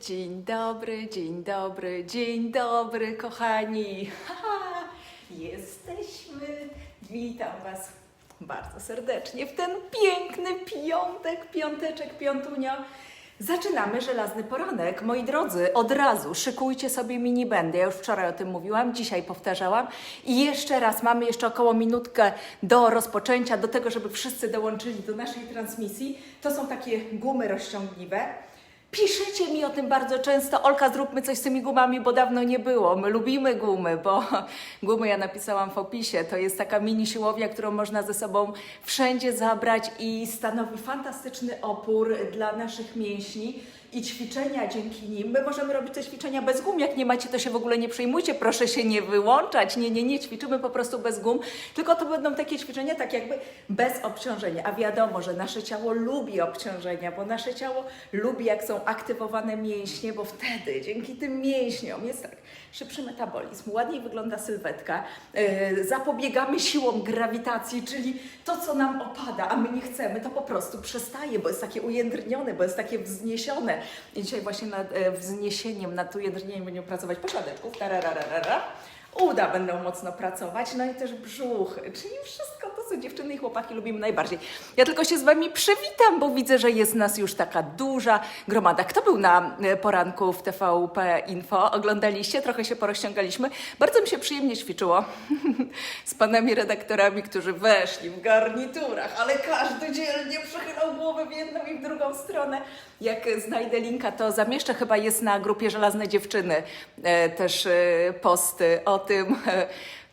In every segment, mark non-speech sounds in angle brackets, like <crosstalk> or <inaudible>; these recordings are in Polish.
Dzień dobry, dzień dobry, dzień dobry, kochani. Haha, <laughs> jesteśmy. Witam Was bardzo serdecznie w ten piękny piątek, piąteczek, piątunio. Zaczynamy żelazny poranek. Moi drodzy, od razu szykujcie sobie mini bandy. Ja już wczoraj o tym mówiłam, dzisiaj powtarzałam. I jeszcze raz, mamy jeszcze około minutkę do rozpoczęcia, do tego, żeby wszyscy dołączyli do naszej transmisji. To są takie gumy rozciągliwe. Piszecie mi o tym bardzo często. Olka, zróbmy coś z tymi gumami, bo dawno nie było. My lubimy gumy, bo <laughs> gumy ja napisałam w opisie. To jest taka mini siłownia, którą można ze sobą wszędzie zabrać i stanowi fantastyczny opór dla naszych mięśni. I ćwiczenia dzięki nim. My możemy robić te ćwiczenia bez gum. Jak nie macie, to się w ogóle nie przejmujcie. Proszę się nie wyłączać. Nie, nie, nie. Ćwiczymy po prostu bez gum. Tylko to będą takie ćwiczenia, tak jakby bez obciążenia. A wiadomo, że nasze ciało lubi obciążenia, bo nasze ciało lubi, jak są aktywowane mięśnie, bo wtedy dzięki tym mięśniom jest tak szybszy metabolizm, ładniej wygląda sylwetka, yy, zapobiegamy siłom grawitacji, czyli to, co nam opada, a my nie chcemy, to po prostu przestaje, bo jest takie ujędrnione, bo jest takie wzniesione. I dzisiaj właśnie nad e, wzniesieniem, nad ujędrnieniem będziemy pracować pośladeczków, tarararara. Uda będą mocno pracować, no i też brzuch, czyli wszystko to, co dziewczyny i chłopaki lubimy najbardziej. Ja tylko się z Wami przywitam, bo widzę, że jest nas już taka duża gromada. Kto był na e, poranku w TVP Info? Oglądaliście? Trochę się porozciągaliśmy. Bardzo mi się przyjemnie ćwiczyło <laughs> z panami redaktorami, którzy weszli w garniturach, ale każdy dzielnie przechylał głowę w jedną i w drugą stronę. Jak znajdę linka, to zamieszczę, chyba jest na grupie Żelazne Dziewczyny e, też e, posty o tym. <laughs>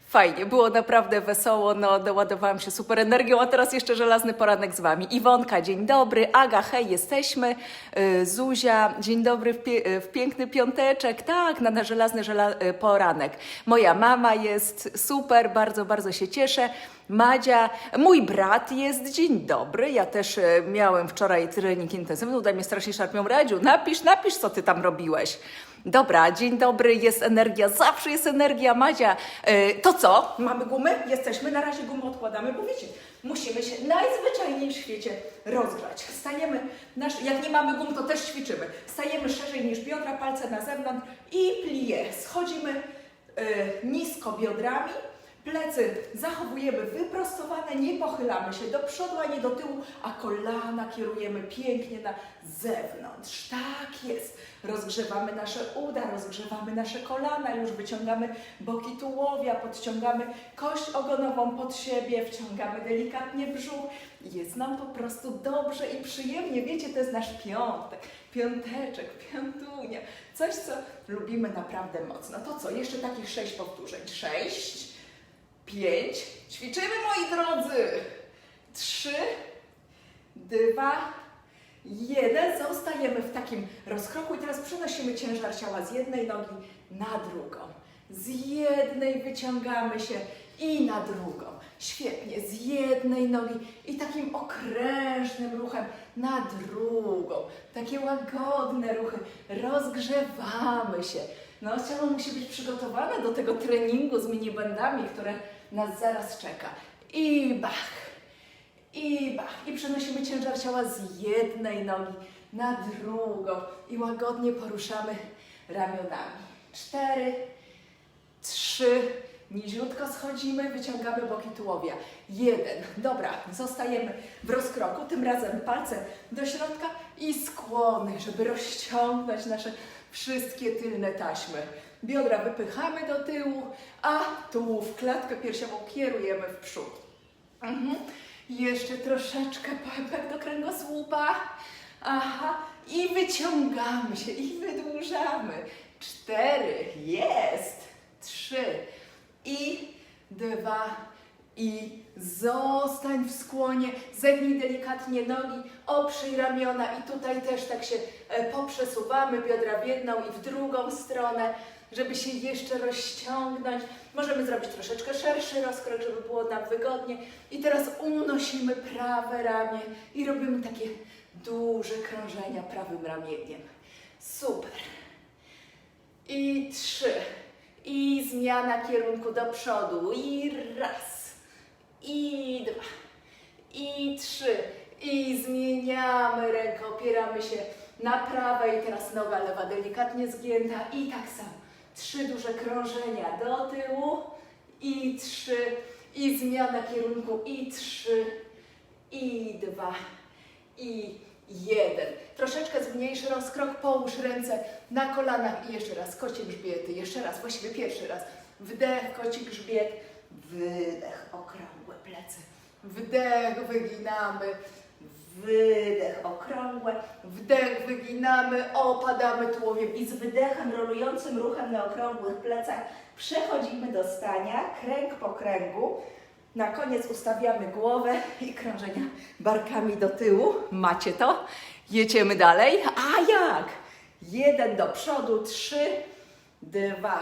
Fajnie, było naprawdę wesoło, no doładowałam się super energią, a teraz jeszcze żelazny poranek z Wami. Iwonka, dzień dobry, Aga, hej, jesteśmy, Y, Zuzia, dzień dobry w, pie- w piękny piąteczek, tak, na nasz żelazny żela- y, poranek. Moja mama jest super, bardzo, bardzo się cieszę. Madzia, mój brat jest, dzień dobry, ja też y, miałem wczoraj trening intensywny, tutaj mnie strasznie szarpią, Radziu, napisz, napisz, co Ty tam robiłeś. Dobra, dzień dobry, jest energia, zawsze jest energia, Madzia. E, to co? Mamy gumy? Jesteśmy, na razie gumy odkładamy, bo wiecie, musimy się najzwyczajniej w świecie rozgrzać. Stajemy, nasz, jak nie mamy gum, to też ćwiczymy. Stajemy szerzej niż biodra, palce na zewnątrz i plie. Schodzimy e, nisko biodrami, Plecy zachowujemy wyprostowane, nie pochylamy się do przodu ani do tyłu, a kolana kierujemy pięknie na zewnątrz. Tak jest. Rozgrzewamy nasze uda, rozgrzewamy nasze kolana, już wyciągamy boki tułowia, podciągamy kość ogonową pod siebie, wciągamy delikatnie brzuch. Jest nam po prostu dobrze i przyjemnie. Wiecie, to jest nasz piątek, piąteczek, piątunia. Coś, co lubimy naprawdę mocno. To co? Jeszcze takich sześć powtórzeń. Sześć. Pięć. Ćwiczymy, moi drodzy. Trzy, dwa, jeden. Zostajemy w takim rozkroku i teraz przenosimy ciężar ciała z jednej nogi na drugą. Z jednej wyciągamy się i na drugą. Świetnie, z jednej nogi i takim okrężnym ruchem na drugą. Takie łagodne ruchy. Rozgrzewamy się. No, ciało musi być przygotowane do tego treningu z minibandami, które nas zaraz czeka. I bach, i bach. I przenosimy ciężar ciała z jednej nogi na drugą i łagodnie poruszamy ramionami. Cztery, trzy, niziutko schodzimy, wyciągamy boki tułowia. Jeden, dobra, zostajemy w rozkroku, tym razem palce do środka i skłony, żeby rozciągnąć nasze wszystkie tylne taśmy. Biodra wypychamy do tyłu, a tułów, klatkę piersiową kierujemy w przód. Mhm. Jeszcze troszeczkę pępek do kręgosłupa. Aha. I wyciągamy się i wydłużamy. Cztery. Jest. Trzy. I dwa. I zostań w skłonie. Zegnij delikatnie nogi. Oprzyj ramiona. I tutaj też tak się e, poprzesuwamy. Biodra w jedną i w drugą stronę żeby się jeszcze rozciągnąć. Możemy zrobić troszeczkę szerszy rozkrok, żeby było nam wygodnie. I teraz unosimy prawe ramię i robimy takie duże krążenia prawym ramieniem. Super. I trzy. I zmiana kierunku do przodu. I raz. I dwa. I trzy. I zmieniamy rękę, opieramy się na prawej, teraz noga lewa delikatnie zgięta i tak samo. Trzy duże krążenia do tyłu i trzy, i zmiana kierunku i trzy, i dwa, i jeden. Troszeczkę zmniejszy rozkrok, połóż ręce na kolanach i jeszcze raz kocie grzbiety, jeszcze raz, właściwie pierwszy raz. Wdech, koci grzbiet, wydech, okrągłe plecy. Wdech, wyginamy, wydech, okrągłe, wdech, wyginamy, opadamy tułowiem i z wydechem, rolującym ruchem na okrągłych plecach przechodzimy do stania, kręg po kręgu. Na koniec ustawiamy głowę i krążenia barkami do tyłu. Macie to? Jedziemy dalej. A jak? Jeden do przodu, trzy, dwa,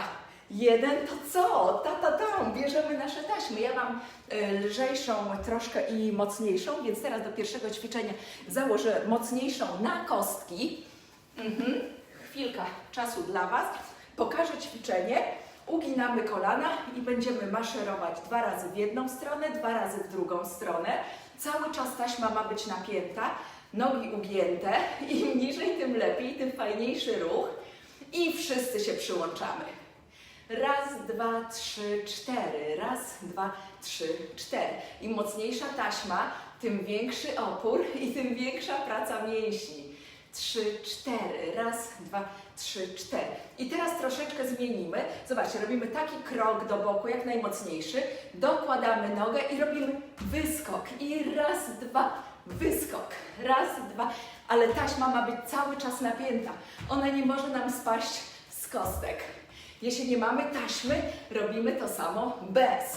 jeden. To co? Ta, ta, tam. Bierzemy nasze taśmy. Ja mam e, lżejszą troszkę i mocniejszą, więc teraz do pierwszego ćwiczenia założę mocniejszą na kostki. Mhm. Chwilka czasu dla Was. Pokażę ćwiczenie. Uginamy kolana i będziemy maszerować dwa razy w jedną stronę, dwa razy w drugą stronę. Cały czas taśma ma być napięta, nogi ugięte. <laughs> Im niżej, tym lepiej, tym fajniejszy ruch. I wszyscy się przyłączamy. Raz, dwa, trzy, cztery. Raz, dwa, trzy, cztery. Im mocniejsza taśma, tym większy opór i tym większa praca mięśni. Trzy, cztery. Raz, dwa, trzy, cztery. I teraz troszeczkę zmienimy. Zobaczcie, robimy taki krok do boku, jak najmocniejszy. Dokładamy nogę i robimy wyskok. I raz, dwa, wyskok. Raz, dwa. Ale taśma ma być cały czas napięta. Ona nie może nam spaść z kostek. Jeśli nie mamy taśmy, robimy to samo bez.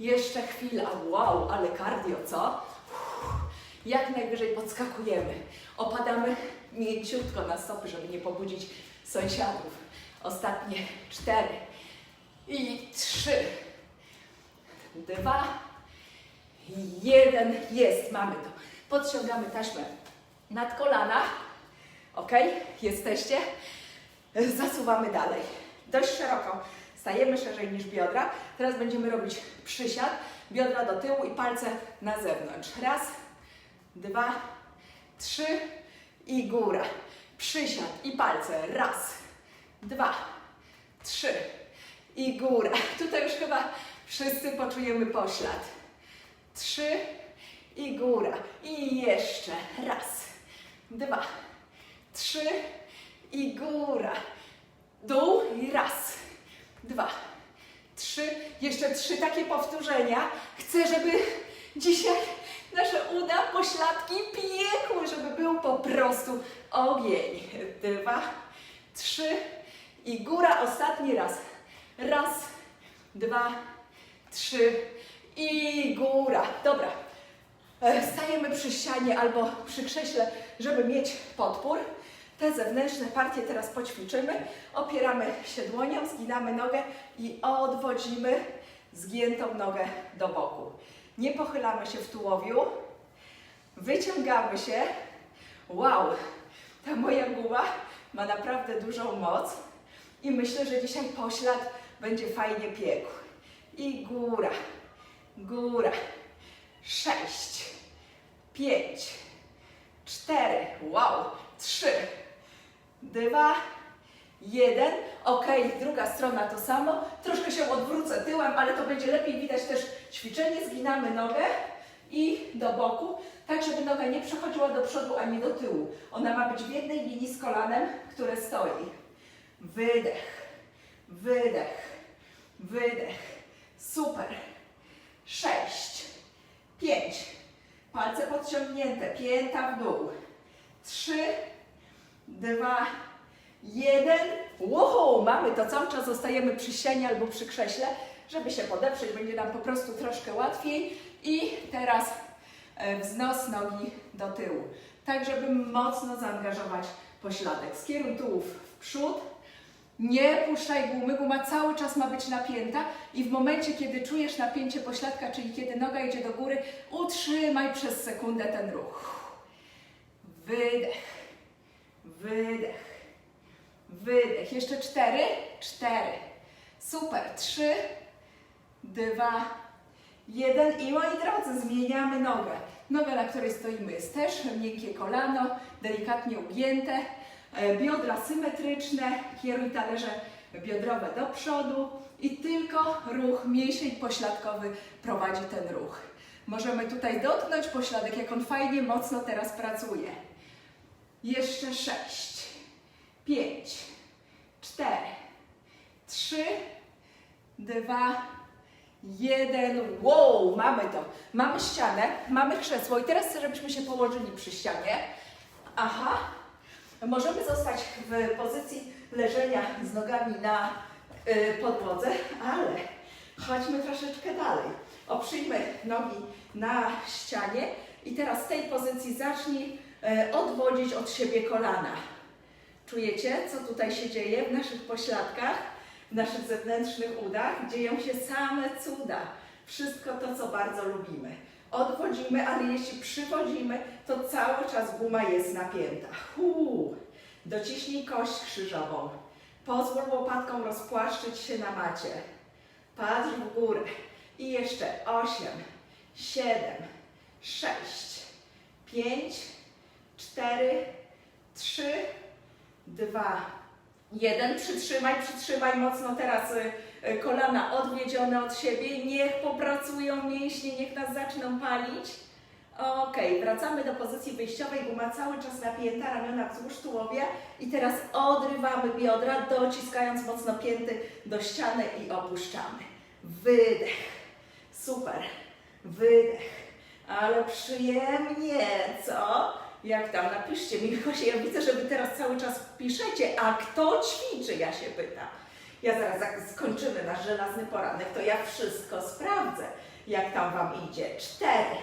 Jeszcze chwila. Wow, ale cardio, co? Jak najwyżej podskakujemy. Opadamy mięciutko na stopy, żeby nie pobudzić sąsiadów. Ostatnie cztery i trzy, dwa, jeden. Jest, mamy to. Podciągamy taśmę nad kolana. Ok? Jesteście? Zasuwamy dalej. Dość szeroko. Stajemy szerzej niż biodra. Teraz będziemy robić przysiad. Biodra do tyłu i palce na zewnątrz. Raz, dwa, trzy i góra. Przysiad i palce. Raz, dwa, trzy i góra. <laughs> Tutaj już chyba wszyscy poczujemy poślad. Trzy i góra. I jeszcze. Raz, dwa, trzy i góra. Dół i raz, dwa, trzy. Jeszcze trzy takie powtórzenia. Chcę, żeby dzisiaj nasze uda, pośladki piekły, żeby był po prostu ogień. Dwa, trzy i góra. Ostatni raz. Raz, dwa, trzy i góra. Dobra. E, Stajemy przy ścianie albo przy krześle, żeby mieć podpór. Te zewnętrzne partie teraz poćwiczymy. Opieramy się dłonią, zginamy nogę i odwodzimy zgiętą nogę do boku. Nie pochylamy się w tułowiu. Wyciągamy się. Wow, ta moja guma ma naprawdę dużą moc i myślę, że dzisiaj poślad będzie fajnie piekł. I góra, góra. Sześć, pięć, cztery, wow, trzy, dwa, jeden. Ok, druga strona to samo. Troszkę się odwrócę tyłem, ale to będzie lepiej widać też ćwiczenie. Zginamy nogę i do boku, tak żeby noga nie przechodziła do przodu ani do tyłu. Ona ma być w jednej linii z kolanem, które stoi. Wydech, wydech, wydech. Super. Sześć, pięć. Palce podciągnięte, pięta w dół. Trzy, dwa, jeden. Wow, mamy to cały czas zostajemy przy ścianie albo przy krześle, żeby się podeprzeć, będzie nam po prostu troszkę łatwiej. I teraz e, wznos nogi do tyłu, tak żeby mocno zaangażować pośladek. Skieruj tułów w przód, nie puszczaj gumy, guma cały czas ma być napięta i w momencie, kiedy czujesz napięcie pośladka, czyli kiedy noga idzie do góry, utrzymaj przez sekundę ten ruch. Wydech, wydech, wydech. Jeszcze cztery, cztery. Super. Trzy, dwa, jeden. I moi drodzy, zmieniamy nogę. Noga, na której stoimy jest też miękkie kolano, delikatnie ugięte, e, biodra symetryczne, kieruj talerze biodrowe do przodu i tylko ruch mięsień pośladkowy prowadzi ten ruch. Możemy tutaj dotknąć pośladek, jak on fajnie, mocno teraz pracuje. Jeszcze sześć, pięć, cztery, trzy, dwa, jeden. Wow, mamy to. Mamy ścianę, mamy krzesło i teraz chcę, żebyśmy się położyli przy ścianie. Aha. Możemy zostać w pozycji leżenia z nogami na y, podłodze, ale chodźmy troszeczkę dalej. Oprzyjmy nogi na ścianie i teraz z tej pozycji zacznij y, odwodzić od siebie kolana. Czujecie, co tutaj się dzieje w naszych pośladkach, w naszych zewnętrznych udach? Dzieją się same cuda. Wszystko to, co bardzo lubimy. Odwodzimy, ale jeśli przywodzimy, to cały czas guma jest napięta. Huu. Dociśnij kość krzyżową. Pozwól łopatką rozpłaszczyć się na macie. Patrz w górę. I jeszcze 8, 7, 6, 5, 4, 3, dwa, jeden. Przytrzymaj, przytrzymaj mocno teraz y, kolana odwiedzione od siebie. Niech popracują mięśnie, niech nas zaczną palić. Ok, wracamy do pozycji wyjściowej. Guma cały czas napięta, ramiona wzdłuż tułowia. I teraz odrywamy biodra, dociskając mocno pięty do ściany i opuszczamy. Wydech. Super. Wydech. Ale przyjemnie, co? Jak tam? Napiszcie mi, <laughs> Kosie, ja widzę, że Wy teraz cały czas piszecie, a kto ćwiczy, ja się pytam. Ja zaraz, jak skończymy nasz żelazny poranek, to ja wszystko sprawdzę, jak tam Wam idzie. Cztery.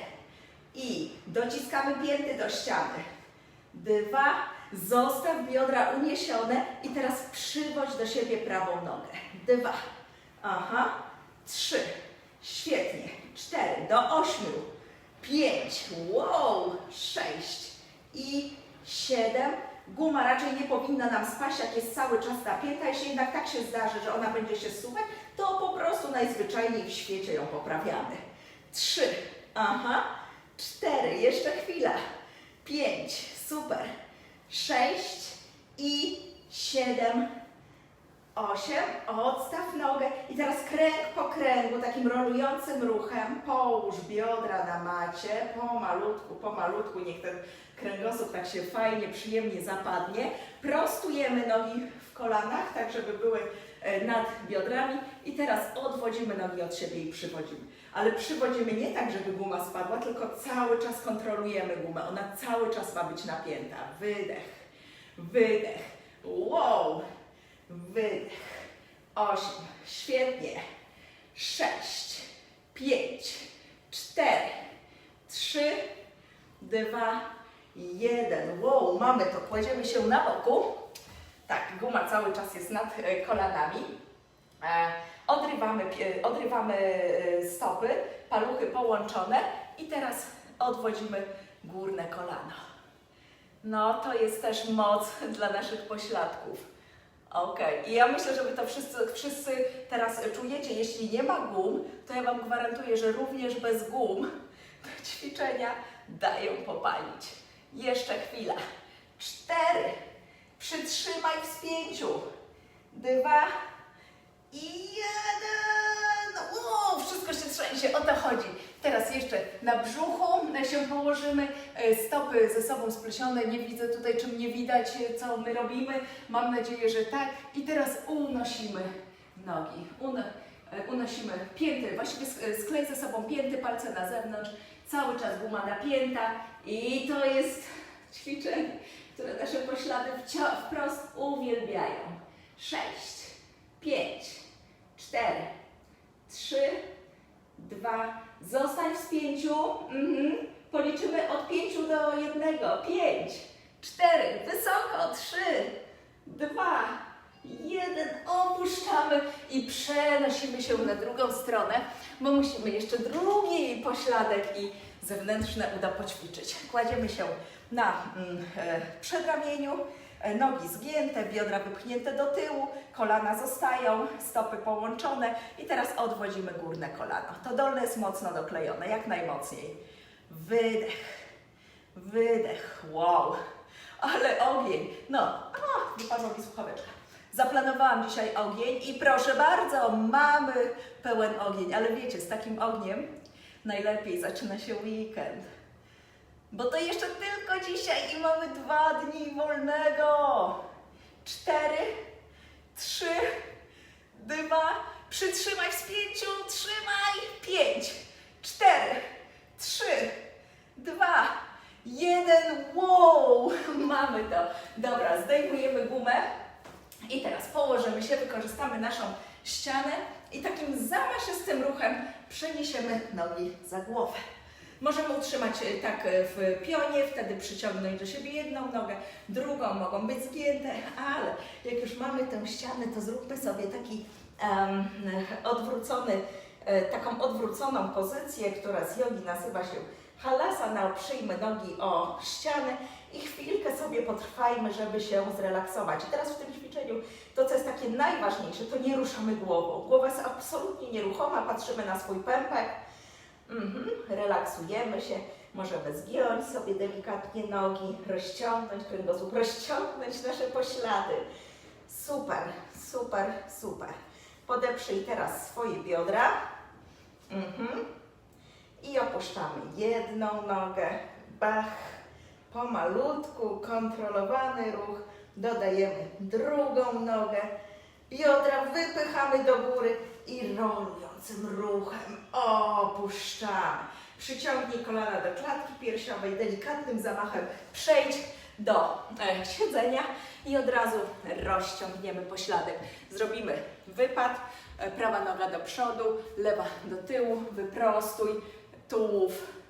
I dociskamy pięty do ściany. Dwa. Zostaw biodra uniesione i teraz przywodź do siebie prawą nogę. Dwa. Aha. Trzy. Świetnie. Cztery. Do ośmiu. Pięć. Wow. Sześć. I siedem. Guma raczej nie powinna nam spaść, jak jest cały czas napięta. Jeśli jednak tak się zdarzy, że ona będzie się zsuwać, to po prostu najzwyczajniej w świecie ją poprawiamy. Trzy. Aha. Cztery. Jeszcze chwila. Pięć. Super. Sześć. I siedem. Osiem. Odstaw nogę. I teraz kręg po kręgu, takim rolującym ruchem. Połóż biodra na macie. Pomalutku, pomalutku. Niech ten kręgosłup tak się fajnie, przyjemnie zapadnie. Prostujemy nogi w kolanach, tak żeby były e, nad biodrami. I teraz odwodzimy nogi od siebie i przywodzimy. Ale przywodzimy nie tak, żeby guma spadła, tylko cały czas kontrolujemy gumę. Ona cały czas ma być napięta. Wydech, wydech. Wow! Wydech. Osiem. Świetnie. Sześć. Pięć. Cztery. Trzy. Dwa. Jeden. Wow, mamy to. Kładziemy się na boku. Tak, guma cały czas jest nad e, kolanami. E, Odrywamy, odrywamy e, stopy, paluchy połączone i teraz odwodzimy górne kolano. No, to jest też moc dla naszych pośladków. Okej, i ja myślę, że Wy to wszyscy, wszyscy teraz czujecie. Jeśli nie ma gum, to ja Wam gwarantuję, że również bez gum ćwiczenia dają popalić. Jeszcze chwila. Cztery. Przytrzymaj w spięciu. Dwa. I jeden. Wow, wszystko się trzęsie, o to chodzi. Teraz jeszcze na brzuchu się położymy, e, stopy ze sobą splecione. Nie widzę tutaj, czy mnie widać, e, co my robimy. Mam nadzieję, że tak. I teraz unosimy nogi. E, unosimy pięty, właściwie sk- sklej ze sobą pięty, palce na zewnątrz. Cały czas guma napięta i to jest ćwiczenie, które nasze poślady wprost uwielbiają. Sześć, pięć, cztery, trzy, dwa, zostań w spięciu. Mhm. Policzymy od pięciu do jednego. Pięć, cztery, wysoko, trzy, dwa, jeden. Opuszczamy i przenosimy się na drugą stronę, bo musimy jeszcze drugi pośladek i zewnętrzne uda poćwiczyć. Kładziemy się na mm, e, przedramieniu, e, nogi zgięte, biodra wypchnięte do tyłu, kolana zostają, stopy połączone i teraz odwodzimy górne kolano. To dolne jest mocno doklejone, jak najmocniej. wydech, wydech, wow, ale ogień. No, a, wypadła mi słuchaweczka. Zaplanowałam dzisiaj ogień i proszę bardzo, mamy pełen ogień, ale wiecie, z takim ogniem najlepiej zaczyna się weekend. Bo to jeszcze tylko dzisiaj i mamy dwa dni wolnego. Cztery, trzy, dwa, przytrzymaj w spięciu, trzymaj, pięć, cztery, trzy, dwa, jeden, wow, <laughs> mamy to. Dobra, zdejmujemy gumę i teraz położymy się, wykorzystamy naszą ścianę i takim zamaszystym ruchem przeniesiemy nogi za głowę. Możemy utrzymać e, tak e, w pionie, wtedy przyciągnąć do siebie jedną nogę, drugą mogą być zgięte, ale jak już mamy tę ścianę, to zróbmy sobie taki em, odwrócony, e, taką odwróconą pozycję, która z jogi nazywa się halasana. Oprzyjmy nogi o ścianę i chwilkę sobie potrwajmy, żeby się zrelaksować. I teraz w tym ćwiczeniu to, co jest takie najważniejsze, to nie ruszamy głową. Głowa jest absolutnie nieruchoma, patrzymy na swój pępek. Mhm, relaksujemy się, możemy zgiąć sobie delikatnie nogi, rozciągnąć kręgosłup, rozciągnąć nasze poślady. Super, super, super. Podeprzyj teraz swoje biodra. Mhm. I opuszczamy jedną nogę, bach, pomalutku, kontrolowany ruch. Dodajemy drugą nogę, biodra wypychamy do góry i rolującym ruchem opuszczamy. Przyciągnij kolana do klatki piersiowej, delikatnym zamachem przejdź do e, siedzenia i od razu rozciągniemy pośladek. Zrobimy wypad, e, prawa noga do przodu, lewa do tyłu, wyprostuj tułów.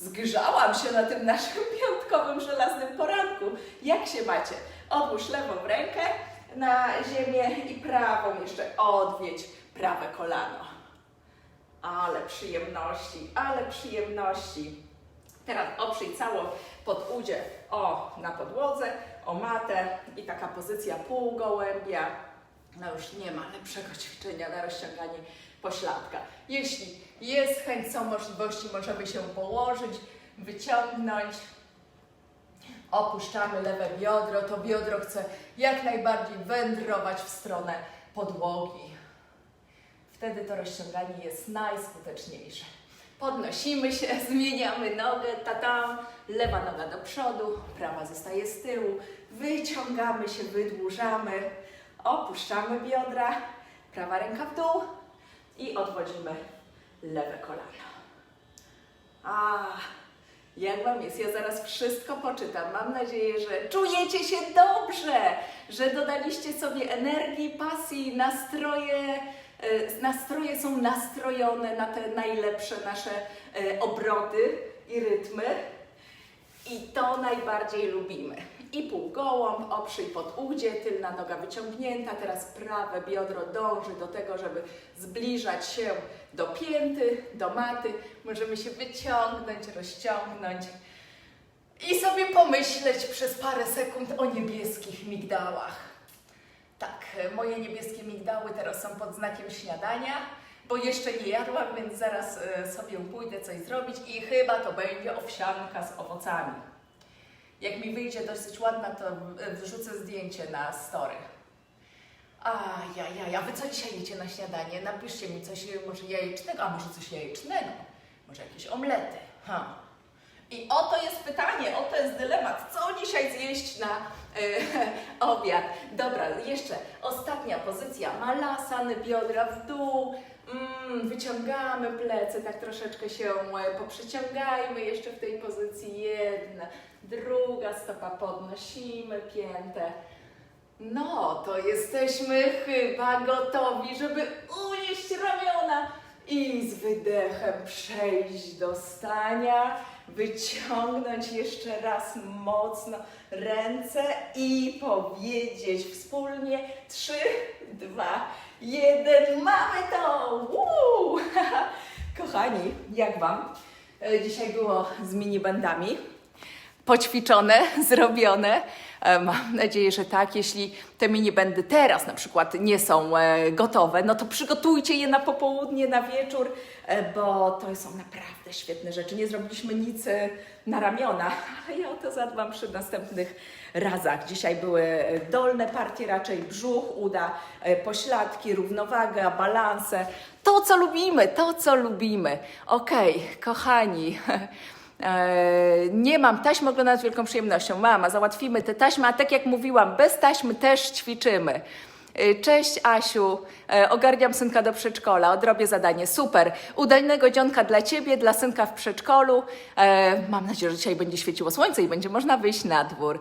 Zgrzałam się na tym naszym <laughs> piątkowym żelaznym poranku. Jak się macie? Odłóż lewą rękę na ziemię i prawą jeszcze odwiedź prawe kolano. Ale przyjemności, ale przyjemności. Teraz oprzyj całą podłudzie o na podłodze, o matę i taka pozycja półgołębia. No już nie ma lepszego ćwiczenia na rozciąganie pośladka. Jeśli jest chęć, są możliwości, możemy się położyć, wyciągnąć. Opuszczamy lewe biodro, to biodro chce jak najbardziej wędrować w stronę podłogi. Wtedy to rozciąganie jest najskuteczniejsze. Podnosimy się, <laughs> zmieniamy nogę, tatam, lewa noga do przodu, prawa zostaje z tyłu, wyciągamy się, wydłużamy, opuszczamy biodra, prawa ręka w dół i odwodzimy lewe kolano. A, jak Wam jest? Ja zaraz wszystko poczytam. Mam nadzieję, że czujecie się dobrze, że dodaliście sobie energii, pasji, nastroje, e, nastroje są nastrojone na te najlepsze nasze e, obroty i rytmy. I to najbardziej lubimy. I półgołąb, oprzyj pod udzie, tylna noga wyciągnięta, teraz prawe biodro dąży do tego, żeby zbliżać się do pięty, do maty. Możemy się wyciągnąć, rozciągnąć i sobie pomyśleć przez parę sekund o niebieskich migdałach. Tak, moje niebieskie migdały teraz są pod znakiem śniadania, bo jeszcze nie jadłam, więc zaraz e, sobie pójdę coś zrobić i chyba to będzie owsianka z owocami. Jak mi wyjdzie dosyć ładna, to wrzucę zdjęcie na story. A ja, ja, ja, wy co dzisiaj jecie na śniadanie? Napiszcie mi coś e, może jajecznego, a może coś jajecznego, może jakieś omlety. Ha. I oto jest pytanie, oto jest dylemat, co dzisiaj zjeść na e, <laughs> obiad. Dobra, jeszcze ostatnia pozycja, malasany, biodra w dół, wyciągamy plecy, tak troszeczkę się poprzyciągajmy jeszcze w tej pozycji, jedna, druga stopa, podnosimy piętę. No, to jesteśmy chyba gotowi, żeby unieść ramiona i z wydechem przejść do stania, wyciągnąć jeszcze raz mocno ręce i powiedzieć wspólnie trzy, dwa, jeden. Mamy to! Woo! <laughs> Kochani, jak Wam? E, Dzisiaj było z minibandami poćwiczone, <laughs> zrobione. E, Mam nadzieję, że tak. Jeśli te mini będy teraz na przykład nie są e, gotowe, no to przygotujcie je na popołudnie, na wieczór, e, bo to są naprawdę świetne rzeczy. Nie zrobiliśmy nic na ramiona, <laughs> ale ja o to zadbam przy następnych razach. Dzisiaj były dolne partie, raczej brzuch, uda, pośladki, równowaga, balanse. To, co lubimy, to, co lubimy. Okej, kochani. <laughs> E, Nie mam taśmy, oglądam z wielką przyjemnością. Mama, załatwimy te taśmy, a tak jak mówiłam, bez taśmy też ćwiczymy. E, Cześć Asiu, ogarniam synka do przedszkola, odrobię zadanie. Super. Udajnego dzionka dla Ciebie, dla synka w przedszkolu. E, Mam nadzieję, że dzisiaj będzie świeciło słońce i będzie można wyjść na dwór.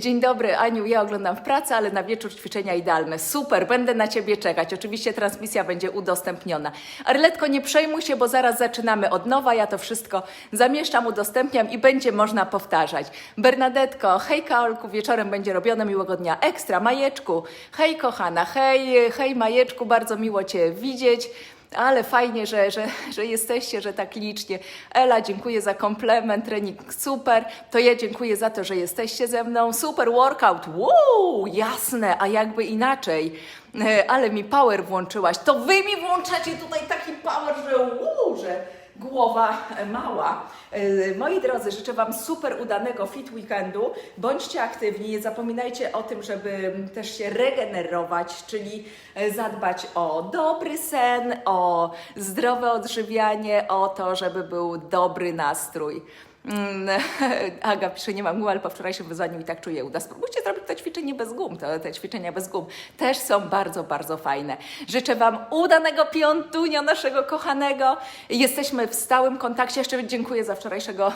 Dzień dobry, Aniu, ja oglądam w pracy, ale na wieczór ćwiczenia idealne. Super, będę na Ciebie czekać. Oczywiście transmisja będzie udostępniona. Arletko, nie przejmuj się, bo zaraz zaczynamy od nowa. Ja to wszystko zamieszczam, udostępniam i będzie można powtarzać. Bernadetko, hej Kaolku, wieczorem będzie robione miłego dnia ekstra. Majeczku, hej kochana, hej, hej Majeczku, bardzo miło Cię widzieć. Ale fajnie, że, że, że jesteście, że tak licznie. Ela, dziękuję za komplement, trening super. To ja dziękuję za to, że jesteście ze mną. Super workout, wow, jasne, a jakby inaczej. E, Ale mi power włączyłaś. To wy mi włączacie tutaj taki power, że wow, że głowa mała. E, Moi drodzy, życzę Wam super udanego fit weekendu. Bądźcie aktywni, nie zapominajcie o tym, żeby też się regenerować, czyli e, zadbać o dobry sen, o zdrowe odżywianie, o to, żeby był dobry nastrój. Mm, <laughs> Aga pisze, nie mam gum, ale po wczorajszym wyzwaniu i tak czuję uda. Spróbujcie zrobić to ćwiczenie bez gum, te, ćwiczenia bez gum. Też są bardzo, bardzo fajne. Życzę Wam udanego piątunia naszego kochanego. Jesteśmy w stałym kontakcie. Jeszcze dziękuję za wczorajszego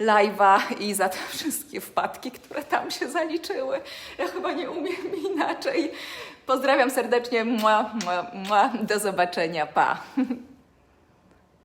live'a i za te <laughs> wszystkie wpadki, które tam się zaliczyły. Ja chyba nie umiem <laughs> inaczej. Pozdrawiam serdecznie. Mua, mua, mua. Do zobaczenia. Pa.